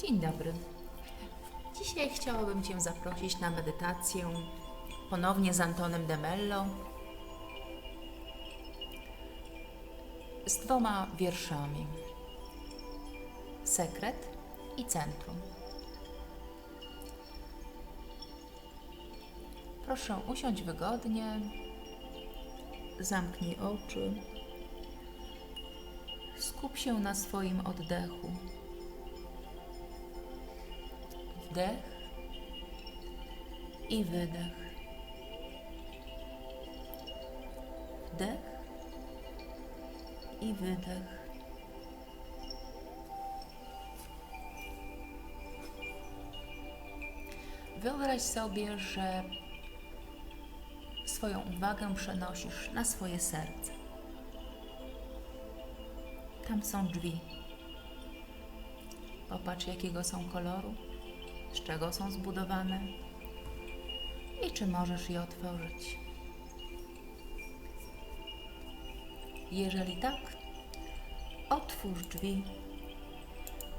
Dzień dobry. Dzisiaj chciałabym Cię zaprosić na medytację ponownie z Antonem de Mello z dwoma wierszami. Sekret i centrum. Proszę usiąść wygodnie, zamknij oczy, skup się na swoim oddechu. Wdech i wydech. Wdech i wydech. Wyobraź sobie, że swoją uwagę przenosisz na swoje serce. Tam są drzwi. Popatrz, jakiego są koloru, z czego są zbudowane i czy możesz je otworzyć. Jeżeli tak, otwórz drzwi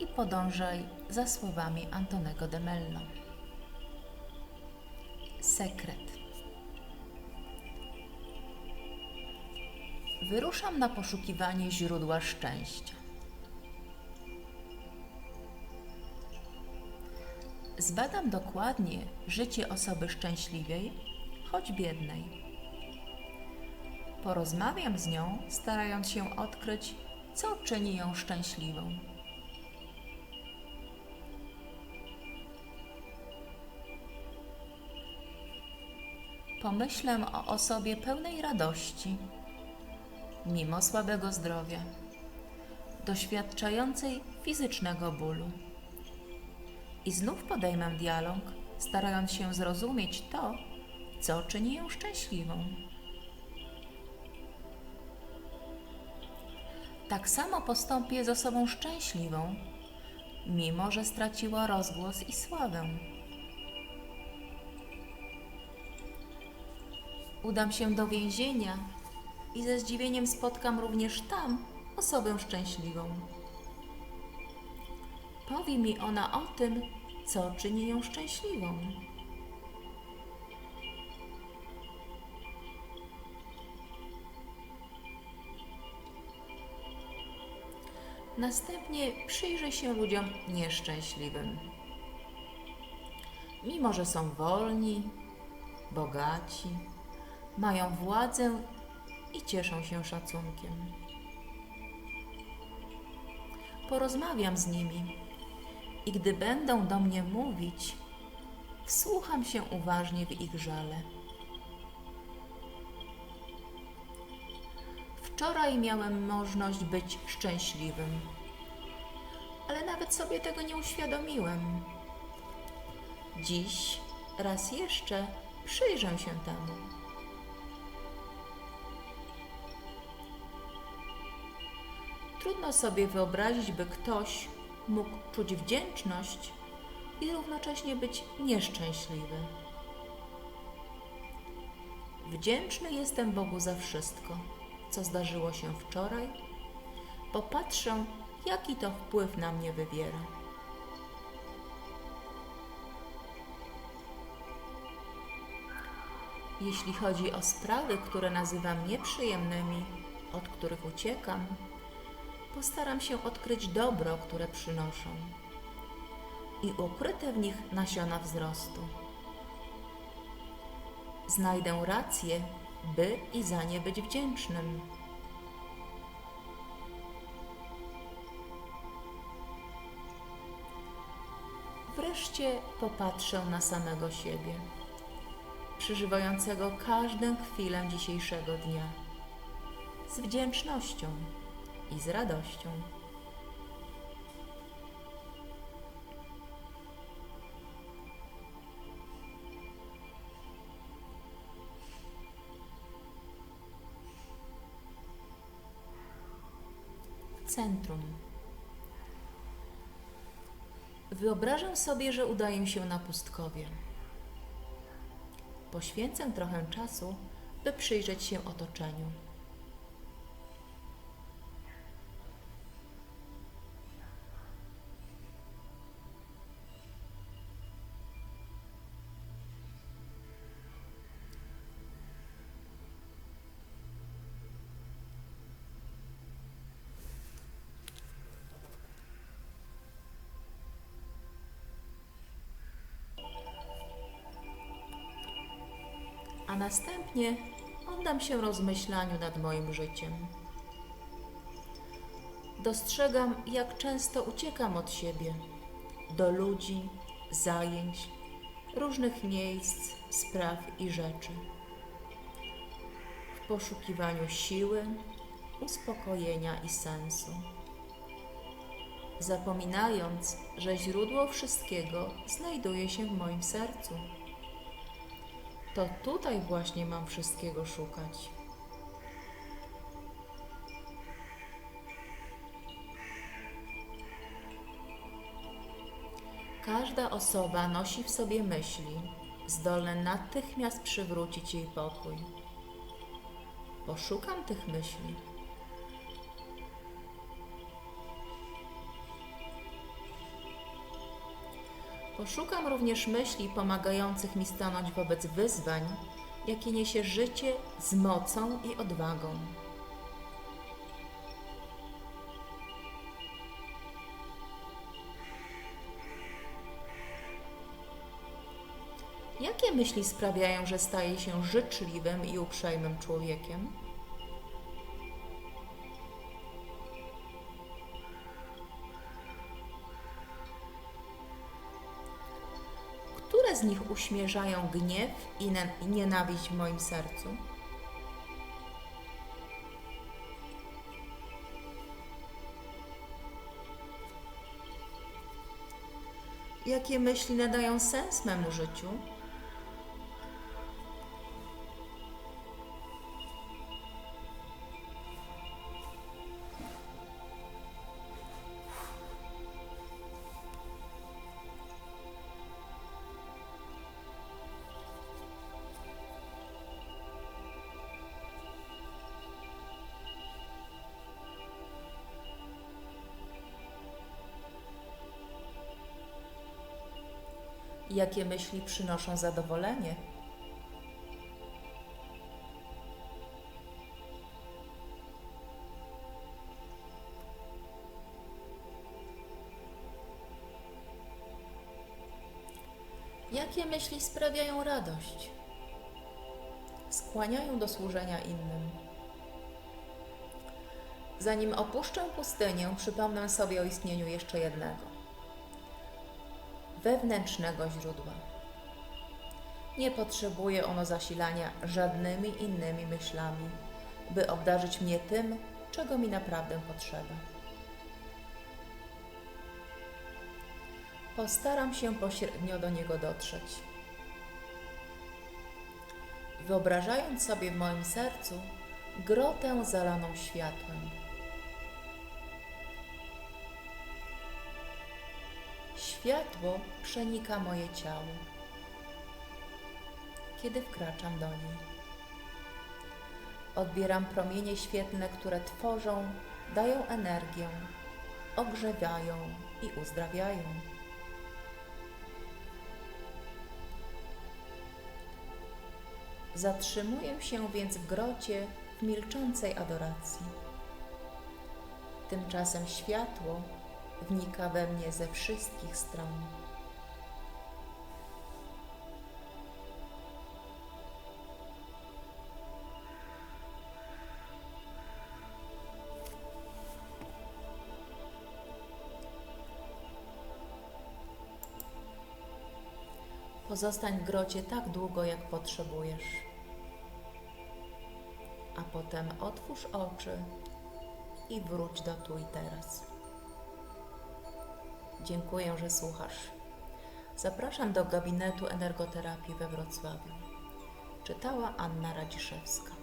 i podążaj za słowami Antonego de Mello. Sekret. Wyruszam na poszukiwanie źródła szczęścia. Zbadam dokładnie życie osoby szczęśliwej, choć biednej. Porozmawiam z nią, starając się odkryć, co czyni ją szczęśliwą. Pomyślę o osobie pełnej radości, mimo słabego zdrowia, doświadczającej fizycznego bólu. I znów podejmę dialog, starając się zrozumieć to, co czyni ją szczęśliwą. Tak samo postąpię z osobą szczęśliwą, mimo że straciła rozgłos i sławę. Udam się do więzienia i ze zdziwieniem spotkam również tam osobę szczęśliwą. Powie mi ona o tym, co czyni ją szczęśliwą. Następnie przyjrzę się ludziom nieszczęśliwym. Mimo, że są wolni, bogaci, mają władzę i cieszą się szacunkiem. Porozmawiam z nimi i gdy będą do mnie mówić, wsłucham się uważnie w ich żale. Wczoraj miałem możliwość być szczęśliwym, ale nawet sobie tego nie uświadomiłem. Dziś raz jeszcze przyjrzę się temu. Trudno sobie wyobrazić, by ktoś mógł czuć wdzięczność i równocześnie być nieszczęśliwy. Wdzięczny jestem Bogu za wszystko, co zdarzyło się wczoraj. Popatrzę, jaki to wpływ na mnie wywiera. Jeśli chodzi o sprawy, które nazywam nieprzyjemnymi, od których uciekam, postaram się odkryć dobro, które przynoszą i ukryte w nich nasiona wzrostu. Znajdę rację, by i za nie być wdzięcznym. Wreszcie popatrzę na samego siebie, przeżywającego każdą chwilę dzisiejszego dnia z wdzięcznością i z radością. Centrum. Wyobrażam sobie, że udaję się na pustkowie. Poświęcę trochę czasu, by przyjrzeć się otoczeniu. Następnie oddam się rozmyślaniu nad moim życiem. Dostrzegam, jak często uciekam od siebie, do ludzi, zajęć, różnych miejsc, spraw i rzeczy. W poszukiwaniu siły, uspokojenia i sensu. Zapominając, że źródło wszystkiego znajduje się w moim sercu. To tutaj właśnie mam wszystkiego szukać. Każda osoba nosi w sobie myśli, zdolne natychmiast przywrócić jej pokój. Poszukam tych myśli. Poszukam również myśli pomagających mi stanąć wobec wyzwań, jakie niesie życie z mocą i odwagą. Jakie myśli sprawiają, że staje się życzliwym i uprzejmym człowiekiem? Z nich uśmierzają gniew i nienawiść w moim sercu? Jakie myśli nadają sens memu życiu? Jakie myśli przynoszą zadowolenie? Jakie myśli sprawiają radość? Skłaniają do służenia innym. Zanim opuszczę pustynię, przypomnę sobie o istnieniu jeszcze jednego wewnętrznego źródła. Nie potrzebuje ono zasilania żadnymi innymi myślami, by obdarzyć mnie tym, czego mi naprawdę potrzeba. Postaram się pośrednio do niego dotrzeć. Wyobrażając sobie w moim sercu grotę zalaną światłem. Światło przenika moje ciało, kiedy wkraczam do niej. Odbieram promienie świetlne, które tworzą, dają energię, ogrzewają i uzdrawiają. Zatrzymuję się więc w grocie w milczącej adoracji. Tymczasem światło wnika we mnie ze wszystkich stron. Pozostań w grocie tak długo, jak potrzebujesz. A potem otwórz oczy i wróć do tu i teraz. Dziękuję, że słuchasz. Zapraszam do gabinetu energoterapii we Wrocławiu. Czytała Anna Radziszewska.